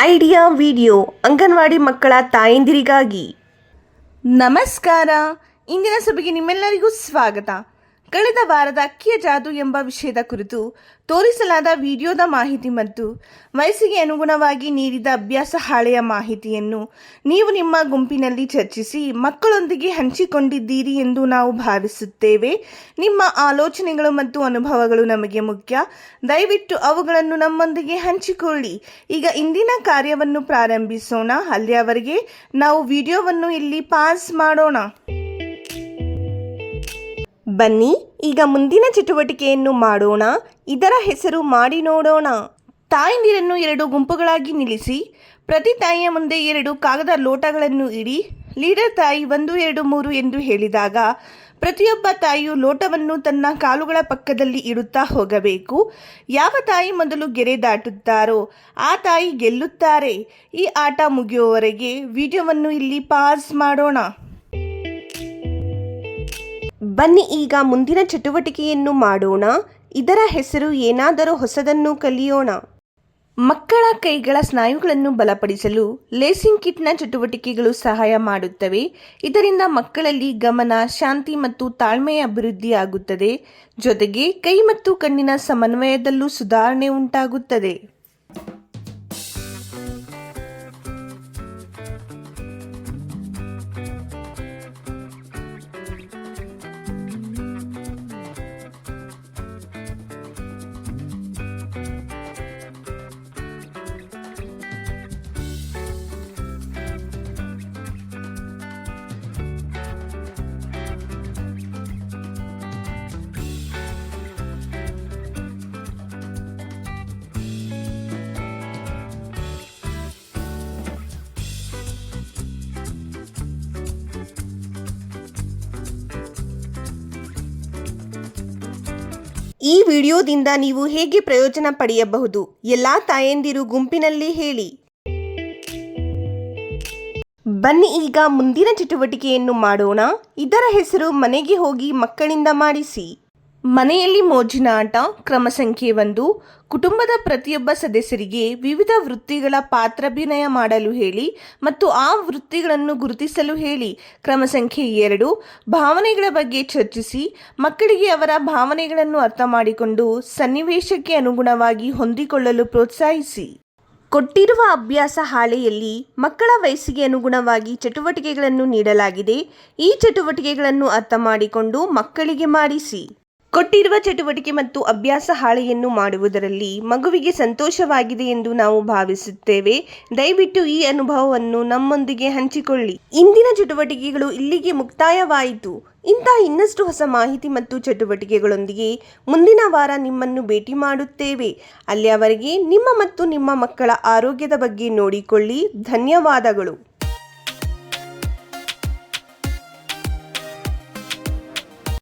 Idea video anganwadi ಮಕ್ಕಳ ತಾಯಂದಿರಿಗಾಗಿ. ನಮಸ್ಕಾರ. ಇಂದಿನ ಸಭೆಗೆ ನಿಮ್ಮೆಲ್ಲರಿಗೂ ಸ್ವಾಗತ. ಕಳೆದ ವಾರದ ಅಕ್ಕಿಯ ಜಾದು ಎಂಬ ವಿಷಯದ ಕುರಿತು ತೋರಿಸಲಾದ ವಿಡಿಯೋದ ಮಾಹಿತಿ ಮತ್ತು ವಯಸ್ಸಿಗೆ ಅನುಗುಣವಾಗಿ ನೀಡಿದ ಅಭ್ಯಾಸ ಹಾಳೆಯ ಮಾಹಿತಿಯನ್ನು ನೀವು ನಿಮ್ಮ ಗುಂಪಿನಲ್ಲಿ ಚರ್ಚಿಸಿ ಮಕ್ಕಳೊಂದಿಗೆ ಹಂಚಿಕೊಂಡಿದ್ದೀರಿ ಎಂದು ನಾವು ಭಾವಿಸುತ್ತೇವೆ. ನಿಮ್ಮ ಆಲೋಚನೆಗಳು ಮತ್ತು ಅನುಭವಗಳು ನಮಗೆ ಮುಖ್ಯ. ದಯವಿಟ್ಟು ಅವುಗಳನ್ನು ನಮ್ಮೊಂದಿಗೆ ಹಂಚಿಕೊಳ್ಳಿ. ಈಗ ಇಂದಿನ ಕಾರ್ಯವನ್ನು ಪ್ರಾರಂಭಿಸೋಣ. ಅಲ್ಲಿಯವರೆಗೆ ನಾವು ವಿಡಿಯೋವನ್ನು ಇಲ್ಲಿ ಪಾಸ್ ಮಾಡೋಣ. ಬನ್ನಿ. ಈಗ ಮುಂದಿನ ಚಟುವಟಿಕೆಯನ್ನು ಮಾಡೋಣ. ಇದರ ಹೆಸರು ಮಾಡಿ ನೋಡೋಣ. ತಾಯಂದಿರನ್ನು ಎರಡು ಗುಂಪುಗಳಾಗಿ ನಿಲ್ಲಿಸಿ, ಪ್ರತಿ ತಾಯಿಯ ಮುಂದೆ ಎರಡು ಕಾಗದ ಲೋಟಗಳನ್ನು ಇಡಿ, ಲೀಡರ್ ತಾಯಿ ಒಂದು, ಎರಡು, ಮೂರು ಎಂದು ಹೇಳಿದಾಗ ಪ್ರತಿಯೊಬ್ಬ ತಾಯಿಯು ಲೋಟವನ್ನು ತನ್ನ ಕಾಲುಗಳ ಪಕ್ಕದಲ್ಲಿ ಇಡುತ್ತಾ ಹೋಗಬೇಕು. ಯಾವ ತಾಯಿ ಮೊದಲು ಗೆರೆ ದಾಟುತ್ತಾರೋ, ಆ ತಾಯಿ ಗೆಲ್ಲುತ್ತಾರೆ. ಈ ಆಟ ಮುಗಿಯುವವರೆಗೆ ವಿಡಿಯೋವನ್ನು ಇಲ್ಲಿ ಪಾಸ್ ಮಾಡೋಣ. ಬನ್ನಿ, ಈಗ ಮುಂದಿನ ಚಟುವಟಿಕೆಯನ್ನು ಮಾಡೋಣ. ಇದರ ಹೆಸರು ಏನಾದರೂ ಹೊಸದನ್ನು ಕಲಿಯೋಣ. ಮಕ್ಕಳ ಕೈಗಳ ಸ್ನಾಯುಗಳನ್ನು ಬಲಪಡಿಸಲು ಲೇಸಿಂಗ್ ಕಿಟ್ನ ಚಟುವಟಿಕೆಗಳು ಸಹಾಯ ಮಾಡುತ್ತವೆ. ಇದರಿಂದ ಮಕ್ಕಳಲ್ಲಿ ಗಮನ, ಶಾಂತಿ ಮತ್ತು ತಾಳ್ಮೆಯ ಅಭಿವೃದ್ಧಿಯಾಗುತ್ತದೆ ಜೊತೆಗೆ ಕೈ ಮತ್ತು ಕಣ್ಣಿನ ಸಮನ್ವಯದಲ್ಲೂ ಸುಧಾರಣೆ ಉಂಟಾಗುತ್ತದೆ. ಈ ವಿಡಿಯೋದಿಂದ ನೀವು ಹೇಗೆ ಪ್ರಯೋಜನ ಪಡೆಯಬಹುದು? ಎಲ್ಲ ತಾಯಂದಿರು ಗುಂಪಿನಲ್ಲಿ ಹೇಳಿ. ಬನ್ನಿ ಈಗ ಮುಂದಿನ ಚಟುವಟಿಕೆಯನ್ನು ಮಾಡೋಣ. ಇದರ ಹೆಸರು ಮನೆಗೆ ಹೋಗಿ ಮಕ್ಕಳಿಂದ ಮಾಡಿಸಿ. ಮನೆಯಲ್ಲಿ ಮೋಜಿನ ಆಟ, ಕ್ರಮ ಸಂಖ್ಯೆ ಒಂದು, ಕುಟುಂಬದ ಪ್ರತಿಯೊಬ್ಬ ಸದಸ್ಯರಿಗೆ ವಿವಿಧ ವೃತ್ತಿಗಳ ಪಾತ್ರಾಭಿನಯ ಮಾಡಲು ಹೇಳಿ ಮತ್ತು ಆ ವೃತ್ತಿಗಳನ್ನು ಗುರುತಿಸಲು ಹೇಳಿ. ಕ್ರಮ ಸಂಖ್ಯೆ ಎರಡು, ಭಾವನೆಗಳ ಬಗ್ಗೆ ಚರ್ಚಿಸಿ, ಮಕ್ಕಳಿಗೆ ಅವರ ಭಾವನೆಗಳನ್ನು ಅರ್ಥ ಮಾಡಿಕೊಂಡು ಸನ್ನಿವೇಶಕ್ಕೆ ಅನುಗುಣವಾಗಿ ಹೊಂದಿಕೊಳ್ಳಲು ಪ್ರೋತ್ಸಾಹಿಸಿ. ಕೊಟ್ಟಿರುವ ಅಭ್ಯಾಸ ಹಾಳೆಯಲ್ಲಿ ಮಕ್ಕಳ ವಯಸ್ಸಿಗೆ ಅನುಗುಣವಾಗಿ ಚಟುವಟಿಕೆಗಳನ್ನು ನೀಡಲಾಗಿದೆ. ಈ ಚಟುವಟಿಕೆಗಳನ್ನು ಅರ್ಥ ಮಾಡಿಕೊಂಡು ಮಕ್ಕಳಿಗೆ ಮಾಡಿಸಿ. ಕೊಟ್ಟಿರುವ ಚಟುವಟಿಕೆ ಮತ್ತು ಅಭ್ಯಾಸ ಹಾಳೆಯನ್ನು ಮಾಡುವುದರಲ್ಲಿ ಮಗುವಿಗೆ ಸಂತೋಷವಾಗಿದೆ ಎಂದು ನಾವು ಭಾವಿಸುತ್ತೇವೆ. ದಯವಿಟ್ಟು ಈ ಅನುಭವವನ್ನು ನಮ್ಮೊಂದಿಗೆ ಹಂಚಿಕೊಳ್ಳಿ. ಇಂದಿನ ಚಟುವಟಿಕೆಗಳು ಇಲ್ಲಿಗೆ ಮುಕ್ತಾಯವಾಯಿತು. ಇಂಥ ಇನ್ನಷ್ಟು ಹೊಸ ಮಾಹಿತಿ ಮತ್ತು ಚಟುವಟಿಕೆಗಳೊಂದಿಗೆ ಮುಂದಿನ ವಾರ ನಿಮ್ಮನ್ನು ಭೇಟಿ ಮಾಡುತ್ತೇವೆ. ಅಲ್ಲಿಯವರೆಗೆ ನಿಮ್ಮ ಮತ್ತು ನಿಮ್ಮ ಮಕ್ಕಳ ಆರೋಗ್ಯದ ಬಗ್ಗೆ ನೋಡಿಕೊಳ್ಳಿ. ಧನ್ಯವಾದಗಳು.